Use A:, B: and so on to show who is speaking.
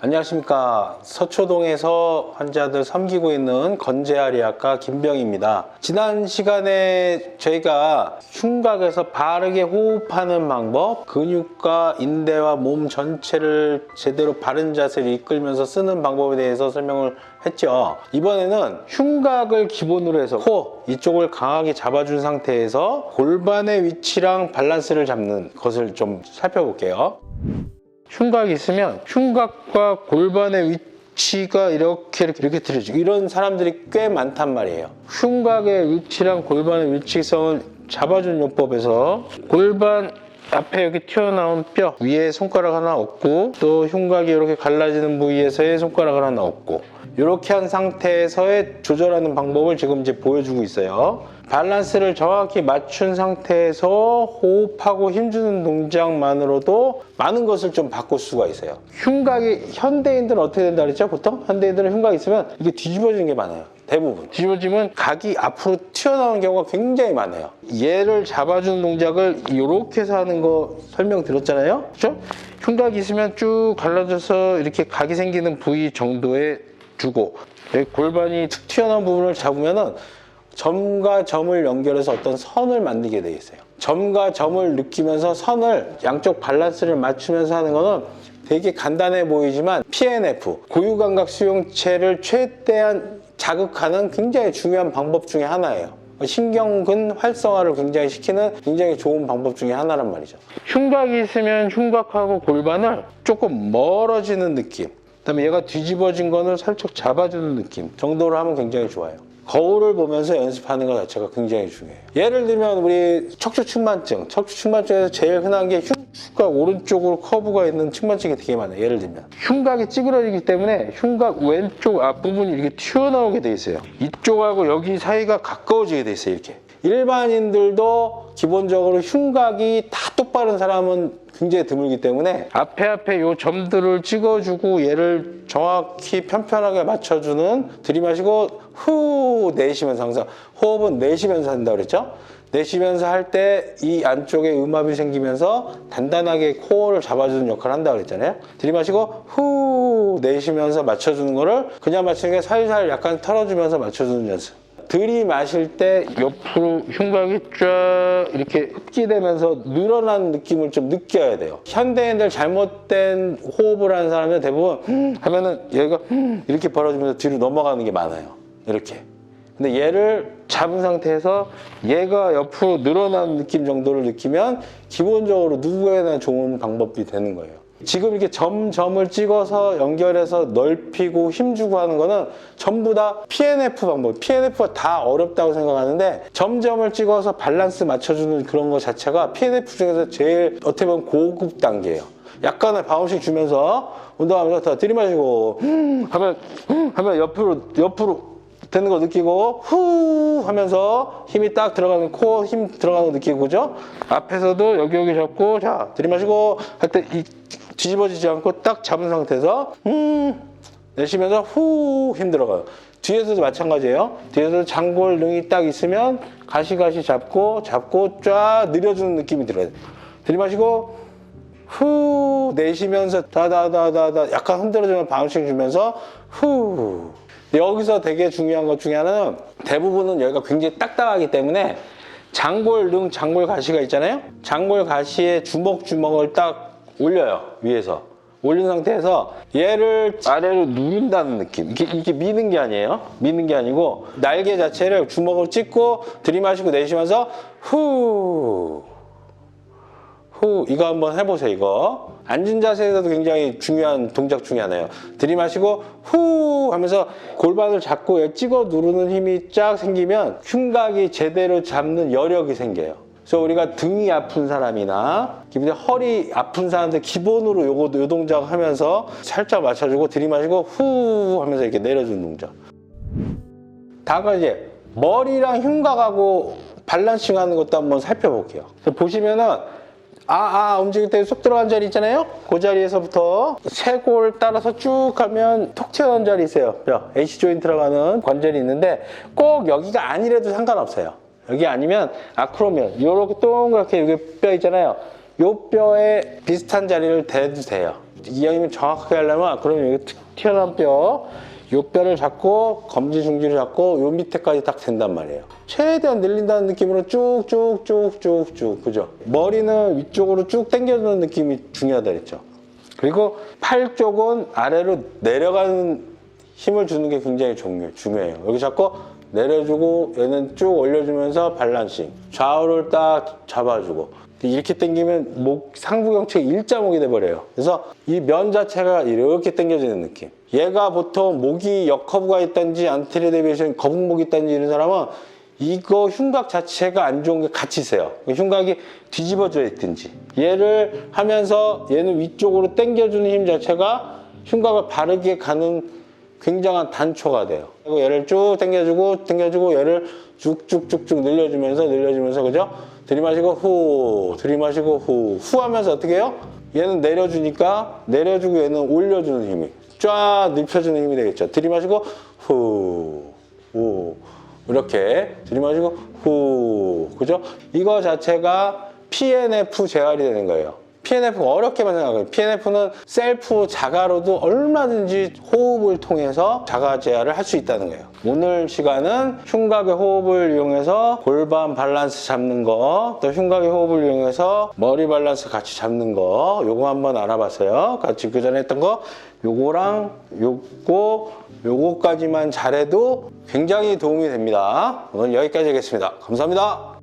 A: 안녕하십니까. 서초동에서 환자들 섬기고 있는 건재아리아과 김병입니다. 지난 시간에 저희가 흉곽에서 바르게 호흡하는 방법, 근육과 인대와 몸 전체를 제대로 바른 자세를 이끌면서 쓰는 방법에 대해서 설명을 했죠. 이번에는 흉곽을 기본으로 해서 코 이쪽을 강하게 잡아준 상태에서 골반의 위치랑 밸런스를 잡는 것을 좀 살펴볼게요. 흉곽이 있으면 흉곽과 골반의 위치가 이렇게 이렇게 이렇게 틀어지고 이런 사람들이 꽤 많단 말이에요. 흉곽의 위치랑 골반의 위치성을 잡아준 요법에서 골반 앞에 여기 튀어나온 뼈 위에 손가락 하나 얹고 또 흉곽이 이렇게 갈라지는 부위에서의 손가락을 하나 얹고 이렇게 한 상태에서의 조절하는 방법을 지금 이제 보여주고 있어요. 밸런스를 정확히 맞춘 상태에서 호흡하고 힘주는 동작만으로도 많은 것을 좀 바꿀 수가 있어요. 흉곽이 현대인들은 어떻게 된다 그랬죠? 보통 현대인들은 흉곽이 있으면 이게 뒤집어지는 게 많아요. 대부분 뒤집어지면 각이 앞으로 튀어나오는 경우가 굉장히 많아요. 얘를 잡아주는 동작을 이렇게 해서 하는 거 설명드렸잖아요. 그렇죠? 흉곽이 있으면 쭉 갈라져서 이렇게 각이 생기는 부위 정도에 주고 여기 골반이 툭 튀어나온 부분을 잡으면은 점과 점을 연결해서 어떤 선을 만들게 되어 있어요. 점과 점을 느끼면서 선을 양쪽 밸런스를 맞추면서 하는 거는 되게 간단해 보이지만 PNF 고유감각 수용체를 최대한 자극하는 굉장히 중요한 방법 중에 하나예요. 신경근 활성화를 굉장히 시키는 굉장히 좋은 방법 중에 하나란 말이죠. 흉곽이 있으면 흉곽하고 골반을 조금 멀어지는 느낌. 그다음에 얘가 뒤집어진 거를 살짝 잡아주는 느낌 정도로 하면 굉장히 좋아요. 거울을 보면서 연습하는 것 자체가 굉장히 중요해요. 예를 들면 우리 척추 측만증, 척추 측만증에서 제일 흔한 게 흉곽 오른쪽으로 커브가 있는 측만증이 되게 많아요. 예를 들면 흉곽이 찌그러지기 때문에 흉곽 왼쪽 앞부분이 이렇게 튀어나오게 돼 있어요. 이쪽하고 여기 사이가 가까워지게 돼 있어요. 이렇게 일반인들도 기본적으로 흉곽이 다 똑바른 사람은 굉장히 드물기 때문에 앞에 앞에 요 점들을 찍어주고 얘를 정확히 편편하게 맞춰주는 들이마시고 후 내쉬면서 항상 호흡은 내쉬면서 한다 그랬죠? 내쉬면서 할 때 이 안쪽에 음압이 생기면서 단단하게 코어를 잡아주는 역할을 한다 그랬잖아요. 들이마시고 후 내쉬면서 맞춰주는 거를 그냥 맞추는 게 살살 약간 털어주면서 맞춰주는 연습. 들이마실 때 옆으로 흉곽이 쫙 이렇게 흡기되면서 늘어나는 느낌을 좀 느껴야 돼요. 현대인들 잘못된 호흡을 하는 사람은 대부분 음 하면은 얘가 음 이렇게 벌어지면서 뒤로 넘어가는 게 많아요. 이렇게. 근데 얘를 잡은 상태에서 얘가 옆으로 늘어나는 느낌 정도를 느끼면 기본적으로 누구에나 좋은 방법이 되는 거예요. 지금 이렇게 점점을 찍어서 연결해서 넓히고 힘주고 하는 거는 전부 다 PNF 방법. PNF가 다 어렵다고 생각하는데 점점을 찍어서 밸런스 맞춰주는 그런 거 자체가 PNF 중에서 제일 어떻게 보면 고급 단계예요. 약간의 바운식 주면서 운동하면서 더 들이마시고 음 하면 음 하면 옆으로 옆으로 되는 거 느끼고 후 하면서 힘이 딱 들어가는 코어 힘 들어가는 거 느끼고 그죠? 앞에서도 여기 여기 잡고 자 들이마시고 할 때 이 뒤집어지지 않고 딱 잡은 상태에서 음 내쉬면서 후 힘 들어가요. 뒤에서도 마찬가지예요. 뒤에서 장골 등이 딱 있으면 가시가시 잡고 잡고 쫙 늘려주는 느낌이 들어요. 들이마시고 후 내쉬면서 다다다다다 약간 흔들어주면 바운싱 주면서 후 여기서 되게 중요한 것 중에 하나는 대부분은 여기가 굉장히 딱딱하기 때문에 장골 등 장골 가시가 있잖아요. 장골 가시에 주먹 주먹을 딱 올려요 위에서. 올린 상태에서 얘를 아래로 누른다는 느낌. 이게, 이게 미는 게 아니에요. 미는 게 아니고 날개 자체를 주먹으로 찍고 들이마시고 내쉬면서 후 후 이거 한번 해보세요 이거. 앉은 자세에서도 굉장히 중요한 동작 중에 하나예요. 들이마시고 후! 하면서 골반을 잡고 얘 찍어 누르는 힘이 쫙 생기면 흉곽이 제대로 잡는 여력이 생겨요. 그래서 우리가 등이 아픈 사람이나 기본에 허리 아픈 사람들 기본으로 요거 요 동작 하면서 살짝 맞춰주고 들이마시고 후! 하면서 이렇게 내려주는 동작. 다음은 이제 머리랑 흉곽하고 밸런싱 하는 것도 한번 살펴볼게요. 보시면은 아, 아, 움직일 때 쏙 들어간 자리 있잖아요? 그 자리에서부터 쇄골 따라서 쭉 가면 톡 튀어나온 자리 있어요. 뼈, H 조인트라고 하는 관절이 있는데 꼭 여기가 아니래도 상관없어요. 여기 아니면 아크로미언, 이렇게 동그랗게 여기 뼈 있잖아요. 요 뼈에 비슷한 자리를 대도 돼요. 이왕이면 정확하게 하려면 그럼 여기 툭 튀어나온 뼈, 요 뼈를 잡고 검지 중지를 잡고 요 밑에까지 딱 된단 말이에요. 최대한 늘린다는 느낌으로 쭉쭉쭉쭉쭉 그죠? 머리는 위쪽으로 쭉 당겨주는 느낌이 중요하다 했죠. 그리고 팔 쪽은 아래로 내려가는 힘을 주는 게 굉장히 중요, 중요해요. 여기 잡고 내려주고 얘는 쭉 올려주면서 밸런싱. 좌우를 딱 잡아주고. 이렇게 당기면 목 상부경체 일자목이 돼버려요. 그래서 이 면 자체가 이렇게 당겨지는 느낌. 얘가 보통 목이 역커브가 있든지 안테리 데비에이션 거북목이 있든지 이런 사람은 이거 흉곽 자체가 안 좋은 게 같이 있어요. 흉곽이 뒤집어져 있든지. 얘를 하면서 얘는 위쪽으로 당겨주는 힘 자체가 흉곽을 바르게 가는 굉장한 단초가 돼요. 그리고 얘를 쭉 당겨주고 당겨주고 얘를 쭉쭉쭉쭉 늘려주면서 늘려주면서 그죠? 들이마시고 후 들이마시고 후 후 하면서 어떻게 해요? 얘는 내려주니까 내려주고 얘는 올려주는 힘이 쫙 눕혀주는 힘이 되겠죠. 들이마시고 후 후 이렇게 들이마시고 후 그죠? 이거 자체가 PNF 재활이 되는 거예요. PNF 어렵게만 생각해요. PNF는 셀프 자가로도 얼마든지 호흡을 통해서 자가 재활을 할수 있다는 거예요. 오늘 시간은 흉곽의 호흡을 이용해서 골반 밸런스 잡는 거, 또 흉곽의 호흡을 이용해서 머리 밸런스 같이 잡는 거, 요거 한번 알아봤어요. 같이 그 전에 했던 거, 요거랑 요거, 요거까지만 잘해도 굉장히 도움이 됩니다. 오늘 여기까지 하겠습니다. 감사합니다.